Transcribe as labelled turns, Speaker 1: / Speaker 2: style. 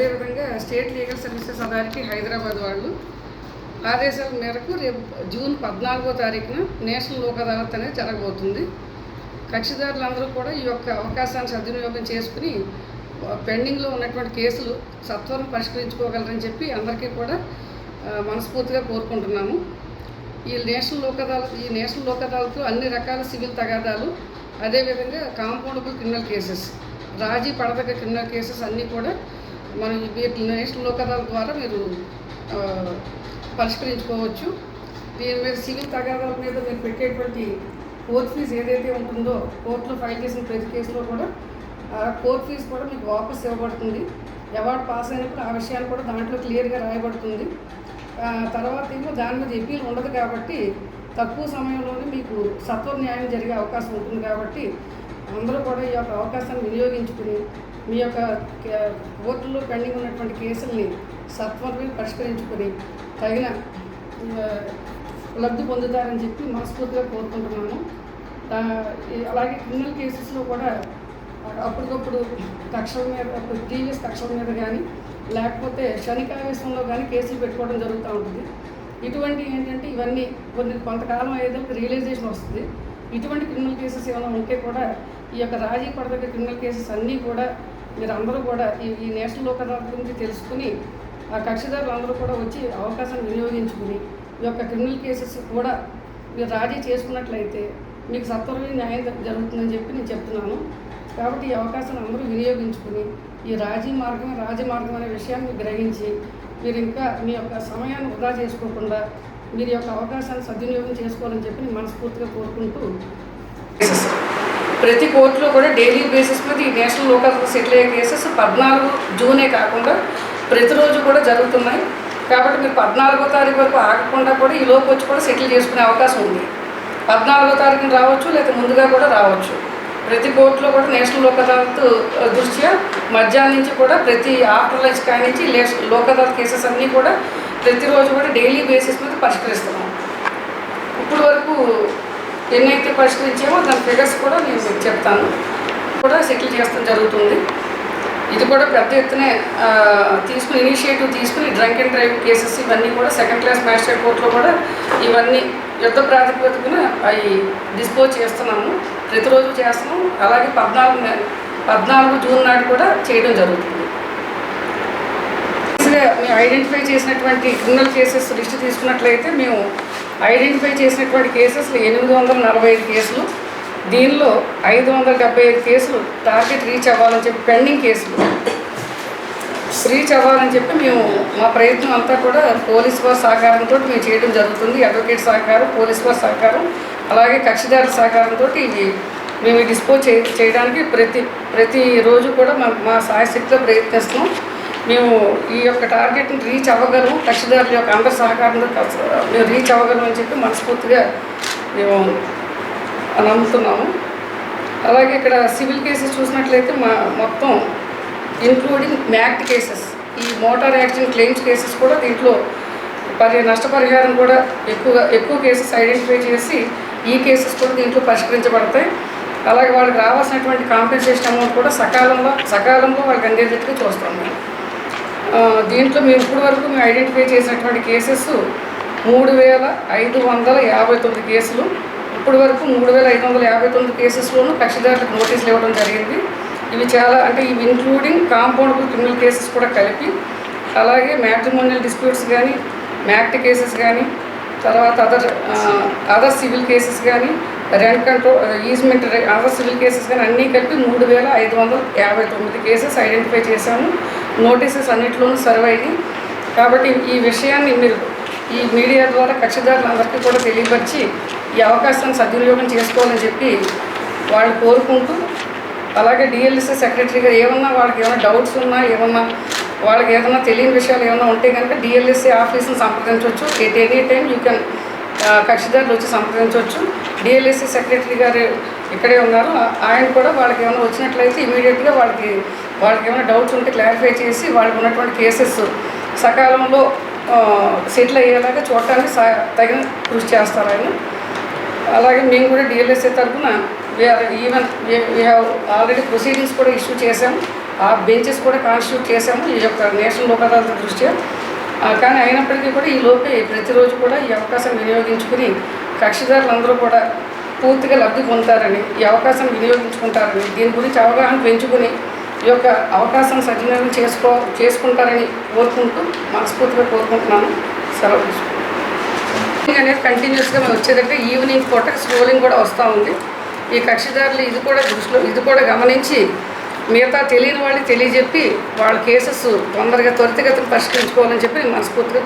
Speaker 1: అదేవిధంగా state legal services authority Hyderabad వాళ్ళు ఆదేశాల మేరకు రేపు జూన్ పద్నాలుగో తారీఖున నేషనల్ లోక్ అదాలత్ అనేది జరగబోతుంది. కక్షిదారులందరూ కూడా ఈ యొక్క అవకాశాన్ని సద్వినియోగం చేసుకుని పెండింగ్లో ఉన్నటువంటి కేసులు సత్వరం పరిష్కరించుకోగలరని చెప్పి అందరికీ కూడా మనస్ఫూర్తిగా కోరుకుంటున్నాము. ఈ నేషనల్ లోక్ అదాలత్ ఈ నేషనల్ లోక్ అదాలత్లో అన్ని రకాల సివిల్ తగాదాలు అదేవిధంగా కాంపౌండబుల్ క్రిమినల్ కేసెస్ రాజీ పడదగ్గ క్రిమినల్ కేసెస్ అన్నీ కూడా మనం వీటి నేషనల్ లోక్ ద్వారా మీరు పరిష్కరించుకోవచ్చు. దీని మీద సివిల్ తగాదాల మీద మీరు పెట్టేటువంటి కోర్ట్ ఫీజు ఏదైతే ఉంటుందో కోర్టులో ఫైల్ చేసిన ప్రతి కేసులో కూడా ఆ కోర్ట్ ఫీజు కూడా మీకు వాపస్ ఇవ్వబడుతుంది. అవార్డు పాస్ అయినప్పుడు ఆ విషయాలు కూడా దాంట్లో క్లియర్గా రాయబడుతుంది. తర్వాత ఏమో దాని మీద ఎప్పీలు ఉండదు కాబట్టి తక్కువ సమయంలోనే మీకు సత్వ న్యాయం జరిగే అవకాశం ఉంటుంది కాబట్టి అందరూ కూడా ఈ యొక్క అవకాశాన్ని వినియోగించుకుని మీ యొక్క కోర్టులో పెండింగ్ ఉన్నటువంటి కేసుల్ని సత్వరమే పరిష్కరించుకొని తగిన లబ్ధి పొందుతారని చెప్పి మనస్ఫూర్తిగా కోరుకుంటున్నాను. అలాగే క్రిమినల్ కేసెస్లో కూడా అప్పటికప్పుడు కక్షల మీద టీవీఎస్ కక్షల మీద కానీ లేకపోతే శనికావేశంలో కానీ కేసులు పెట్టుకోవడం జరుగుతూ ఉంటుంది. ఇటువంటి ఏంటంటే ఇవన్నీ కొన్ని కొంతకాలం అయ్యేదానికి రియలైజేషన్ వస్తుంది. ఇటువంటి క్రిమినల్ కేసెస్ ఏమైనా ఉంటే కూడా ఈ యొక్క రాజీ పడదగ్గ క్రిమినల్ కేసెస్ అన్నీ కూడా మీరందరూ కూడా ఈ ఈ నేషనల్ లోక్ గురించి తెలుసుకుని ఆ కక్షిదారులు అందరూ కూడా వచ్చి అవకాశం వినియోగించుకుని ఈ యొక్క క్రిమినల్ కేసెస్ కూడా మీరు రాజీ చేసుకున్నట్లయితే మీకు సత్వరమైన న్యాయం జరుగుతుందని చెప్పి నేను చెప్తున్నాను. కాబట్టి ఈ అవకాశాన్ని అందరూ వినియోగించుకుని ఈ రాజీ మార్గం రాజీ మార్గం అనే విషయాన్ని గ్రహించి మీరు ఇంకా మీ యొక్క సమయాన్ని వృధా చేసుకోకుండా మీరు యొక్క అవకాశాన్ని సద్వినియోగం చేసుకోవాలని చెప్పి మనస్ఫూర్తిగా కోరుకుంటూ ప్రతి కోర్టులో కూడా డైలీ బేసిస్ మీద ఈ నేషనల్ లోకల్ సెటిల్ అయ్యే కేసెస్ పద్నాలుగు జూనే కాకుండా ప్రతిరోజు కూడా జరుగుతున్నాయి. కాబట్టి మీరు పద్నాలుగో తారీఖు వరకు ఆగకుండా కూడా ఈ లోపు వచ్చి కూడా సెటిల్ చేసుకునే అవకాశం ఉంది. పద్నాలుగో తారీఖున రావచ్చు లేకపోతే ముందుగా కూడా రావచ్చు. ప్రతి కోర్టులో కూడా నేషనల్ లోక్ అదాలత్ దృష్ట్యా మధ్యాహ్నం నుంచి కూడా ప్రతి ఆఫ్టర్ లంచ్ కాడి నుంచి లేస్ లోక్ అదాలత్ కేసెస్ అన్నీ కూడా ప్రతిరోజు కూడా డైలీ బేసిస్ మీద పరిష్కరిస్తున్నాం. ఇప్పుడు వరకు ఎన్నైతే పరిష్కరించామో దాని ఫిగర్స్ కూడా నేను మీకు చెప్తాను. కూడా సెటిల్ చేస్తాం జరుగుతుంది. ఇది కూడా పెద్ద ఎత్తున తీసుకుని ఇనిషియేటివ్ తీసుకుని డ్రంక్ అండ్ డ్రైవ్ కేసెస్ ఇవన్నీ కూడా సెకండ్ క్లాస్ మ్యాజిస్ట్రేట్ కోర్టులో కూడా ఇవన్నీ యుద్ధ ప్రాతిపదికన అవి డిస్పోజ్ చేస్తున్నాము. ప్రతిరోజు చేస్తున్నాము. అలాగే పద్నాలుగు పద్నాలుగు జూన్ నాడు కూడా చేయడం జరుగుతుంది. మేము ఐడెంటిఫై చేసినటువంటి క్రిమినల్ కేసెస్ లిస్ట్ తీసుకున్నట్లయితే మేము ఐడెంటిఫై చేసినటువంటి కేసెస్ ఎనిమిది వందల నలభై ఐదు కేసులు. దీనిలో ఐదు వందల డెబ్బై ఐదు కేసులు టార్గెట్ రీచ్ అవ్వాలని చెప్పి పెండింగ్ కేసులు. రీచ్ అవ్వాలని చెప్పి మేము మా ప్రయత్నం అంతా కూడా పోలీస్ వారి సహకారంతో మేము చేయడం జరుగుతుంది. అడ్వకేట్ సహకారం పోలీస్ వారి సహకారం అలాగే కక్షిదారుల సహకారంతో ఇవి మేము డిస్పోజ్ చేయడానికి ప్రతి ప్రతి రోజు కూడా మా మా సాయశక్తిలో ప్రయత్నిస్తున్నాం. మేము ఈ యొక్క టార్గెట్ని రీచ్ అవ్వగలము. కక్షిదారుల యొక్క అందరి సహకారంతో మేము రీచ్ అవ్వగలం అని చెప్పి మనస్ఫూర్తిగా మేము నమ్ముతున్నాము. అలాగే ఇక్కడ సివిల్ కేసెస్ చూసినట్లయితే మా మొత్తం ఇంక్లూడింగ్ మ్యాక్ట్ కేసెస్ ఈ మోటార్ యాక్సిడెంట్ క్లెయిమ్స్ కేసెస్ కూడా దీంట్లో పరి నష్టపరిహారం కూడా ఎక్కువగా ఎక్కువ కేసెస్ ఐడెంటిఫై చేసి ఈ కేసెస్ కూడా దీంట్లో పరిష్కరించబడతాయి. అలాగే వాళ్ళకి రావాల్సినటువంటి కాంపెన్సేషన్ అమౌంట్ కూడా సకాలంలో సకాలంలో వాళ్ళకి అందేటట్టుగా చూస్తాం మేము. దీంట్లో మేము ఇప్పటి వరకు మేము ఐడెంటిఫై చేసినటువంటి కేసెస్ మూడు వేల ఐదు వందల యాభై తొమ్మిది కేసులు. ఇప్పటి వరకు మూడు వేల ఐదు వందల యాభై తొమ్మిది కేసెస్లోనూ కక్షిదారులకు నోటీసులు ఇవ్వడం జరిగింది. ఇవి చాలా అంటే ఇవి ఇంక్లూడింగ్ కాంపౌండబుల్ క్రిమినల్ కేసెస్ కూడా కలిపి అలాగే మ్యాట్రిమోనియల్ డిస్ప్యూట్స్ కానీ మ్యాక్ట్ కేసెస్ కానీ తర్వాత అదర్ అదర్ సివిల్ కేసెస్ కానీ rent control easement other civil cases కానీ అన్నీ కలిపి మూడు వేల ఐదు వందల యాభై తొమ్మిది కేసెస్ ఐడెంటిఫై చేశాము. నోటీసెస్ అన్నింటిలోనూ సర్వ్ అయ్యి కాబట్టి ఈ విషయాన్ని మీరు ఈ మీడియా ద్వారా కక్షిదారులందరికీ కూడా తెలియపరిచి ఈ అవకాశాన్ని సద్వినియోగం చేసుకోవాలని చెప్పి వాళ్ళు కోరుకుంటూ అలాగే డిఎల్ఎస్ఏ సెక్రటరీ గారు ఏమన్నా వాళ్ళకి ఏమైనా డౌట్స్ ఉన్నా ఏమన్నా వాళ్ళకి ఏదైనా తెలియని విషయాలు ఏమైనా ఉంటే కనుక డిఎల్ఎస్ఏ ఆఫీస్ని సంప్రదించవచ్చు. At any time you can కక్షిదారులు వచ్చి సంప్రదించవచ్చు. డిఎల్ఎస్ఏ సెక్రటరీ గారు ఇక్కడే ఉన్నారు. ఆయన కూడా వాళ్ళకి ఏమైనా వచ్చినట్లయితే ఇమీడియట్గా వాళ్ళకి వాళ్ళకి ఏమైనా డౌట్స్ ఉంటే క్లారిఫై చేసి వాళ్ళకి ఉన్నటువంటి కేసెస్ సకాలంలో సెటిల్ అయ్యేలాగా చూడటానికి సా తగిన కృషి చేస్తారు ఆయన. అలాగే మేము కూడా డిఎల్ఎస్ఏ తరఫున we are even we have already proceedings కూడా ఇష్యూ చేశాము. ఆ బెంచెస్ కూడా కాన్స్టిట్యూట్ చేశాము. ఈ యొక్క నేషనల్ లోక్ దృష్ట్యా. కానీ అయినప్పటికీ కూడా ఈ లోపే ప్రతిరోజు కూడా ఈ అవకాశం వినియోగించుకుని కక్షిదారులందరూ కూడా పూర్తిగా లబ్ధి పొందుతారని ఈ అవకాశం వినియోగించుకుంటారని దీని గురించి అవగాహన పెంచుకుని ఈ యొక్క అవకాశం సద్వినియోగం చేసుకో చేసుకుంటారని కోరుకుంటూ మనస్ఫూర్తిగా కోరుకుంటున్నాను. సెలవు తీసుకుంటాను అనేది కంటిన్యూస్గా మేము వచ్చేదంటే ఈవినింగ్ పూట స్క్రోలింగ్ కూడా వస్తూ ఉంది. ఈ కక్షిదారులు ఇది కూడా దృష్టిలో ఇది కూడా గమనించి మిగతా తెలియని వాళ్ళకి తెలియజెప్పి వాళ్ళ కేసెస్ తొందరగా త్వరితగతిని పరిష్కరించుకోవాలని చెప్పి మనస్ఫూర్తిగా